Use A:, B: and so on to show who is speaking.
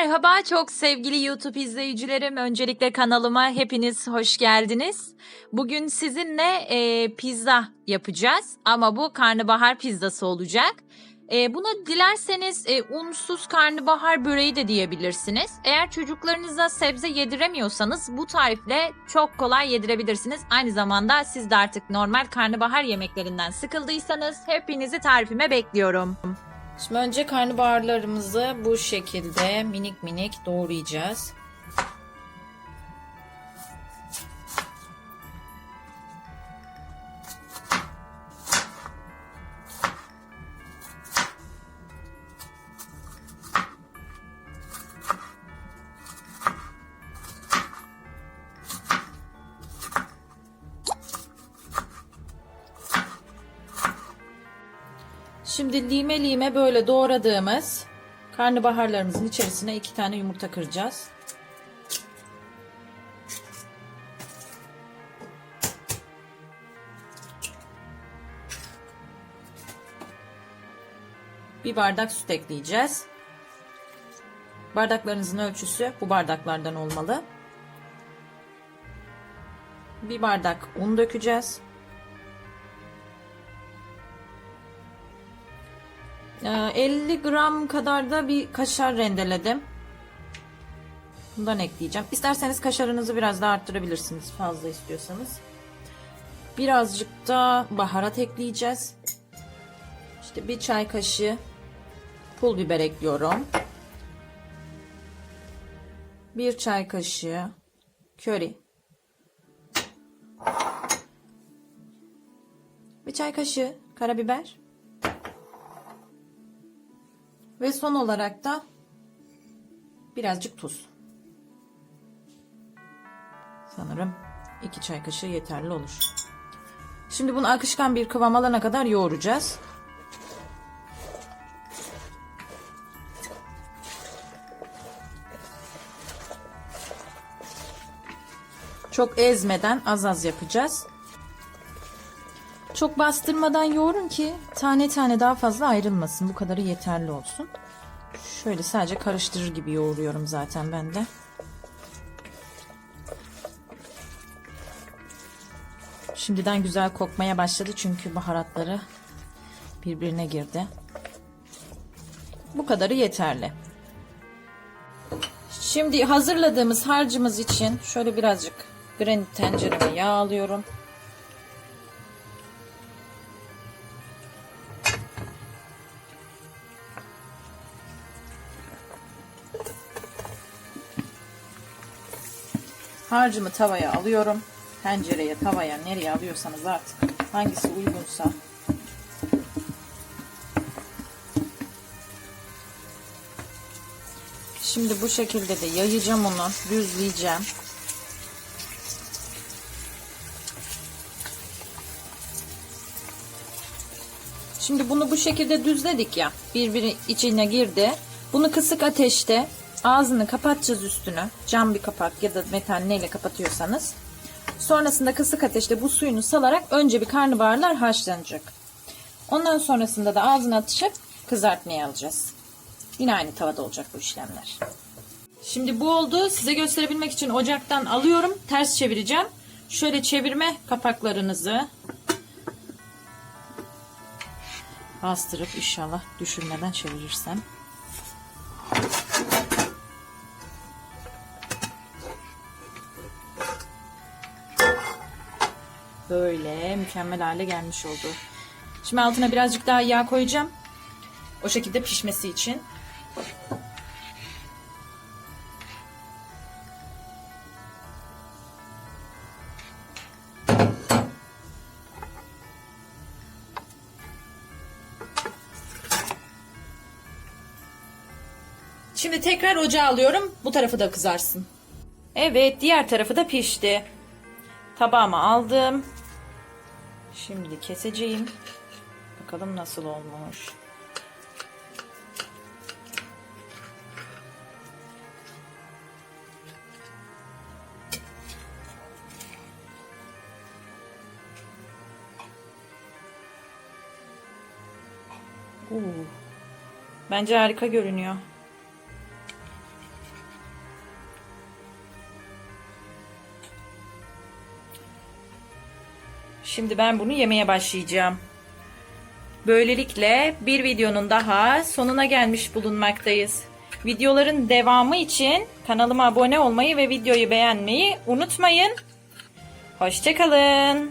A: Merhaba çok sevgili YouTube izleyicilerim. Öncelikle kanalıma hepiniz hoş geldiniz. Bugün sizinle e, pizza yapacağız ama bu karnabahar pizzası olacak. E, buna dilerseniz e, unsuz karnabahar böreği de diyebilirsiniz. Eğer çocuklarınıza sebze yediremiyorsanız bu tarifle çok kolay yedirebilirsiniz. Aynı zamanda siz de artık normal karnabahar yemeklerinden sıkıldıysanız hepinizi tarifime bekliyorum. Şimdi önce karnabaharlarımızı bu şekilde minik minik doğrayacağız. Şimdi lime lime böyle doğradığımız karnabaharlarımızın içerisine iki tane yumurta kıracağız. Bir bardak süt ekleyeceğiz. Bardaklarınızın ölçüsü bu bardaklardan olmalı. Bir bardak un dökeceğiz. 50 gram kadar da bir kaşar rendeledim. Bundan ekleyeceğim. İsterseniz kaşarınızı biraz daha arttırabilirsiniz fazla istiyorsanız. Birazcık da baharat ekleyeceğiz. İşte bir çay kaşığı pul biber ekliyorum. Bir çay kaşığı köri. Bir çay kaşığı karabiber. Ve son olarak da birazcık tuz. Sanırım 2 çay kaşığı yeterli olur. Şimdi bunu akışkan bir kıvam alana kadar yoğuracağız. Çok ezmeden az az yapacağız. Çok bastırmadan yoğurun ki tane tane daha fazla ayrılmasın. Bu kadarı yeterli olsun. Şöyle sadece karıştırır gibi yoğuruyorum zaten ben de. Şimdiden güzel kokmaya başladı çünkü baharatları birbirine girdi. Bu kadarı yeterli. Şimdi hazırladığımız harcımız için şöyle birazcık granit tencereme yağ Harcımı tavaya alıyorum. Tencereye, tavaya, nereye alıyorsanız artık hangisi uygunsa. Şimdi bu şekilde de yayacağım onu, düzleyeceğim. Şimdi bunu bu şekilde düzledik ya. Birbiri içine girdi. Bunu kısık ateşte ağzını kapatacağız üstünü. Cam bir kapak ya da metal neyle kapatıyorsanız. Sonrasında kısık ateşte bu suyunu salarak önce bir karnabaharlar haşlanacak. Ondan sonrasında da ağzına atışıp kızartmaya alacağız. Yine aynı tavada olacak bu işlemler. Şimdi bu oldu. Size gösterebilmek için ocaktan alıyorum. Ters çevireceğim. Şöyle çevirme kapaklarınızı bastırıp inşallah düşürmeden çevirirsem. Böyle mükemmel hale gelmiş oldu. Şimdi altına birazcık daha yağ koyacağım. O şekilde pişmesi için. Şimdi tekrar ocağa alıyorum. Bu tarafı da kızarsın. Evet, diğer tarafı da pişti. Tabağıma aldım. Şimdi keseceğim. Bakalım nasıl olmuş. Oo. Bence harika görünüyor. Şimdi ben bunu yemeye başlayacağım. Böylelikle bir videonun daha sonuna gelmiş bulunmaktayız. Videoların devamı için kanalıma abone olmayı ve videoyu beğenmeyi unutmayın. Hoşçakalın.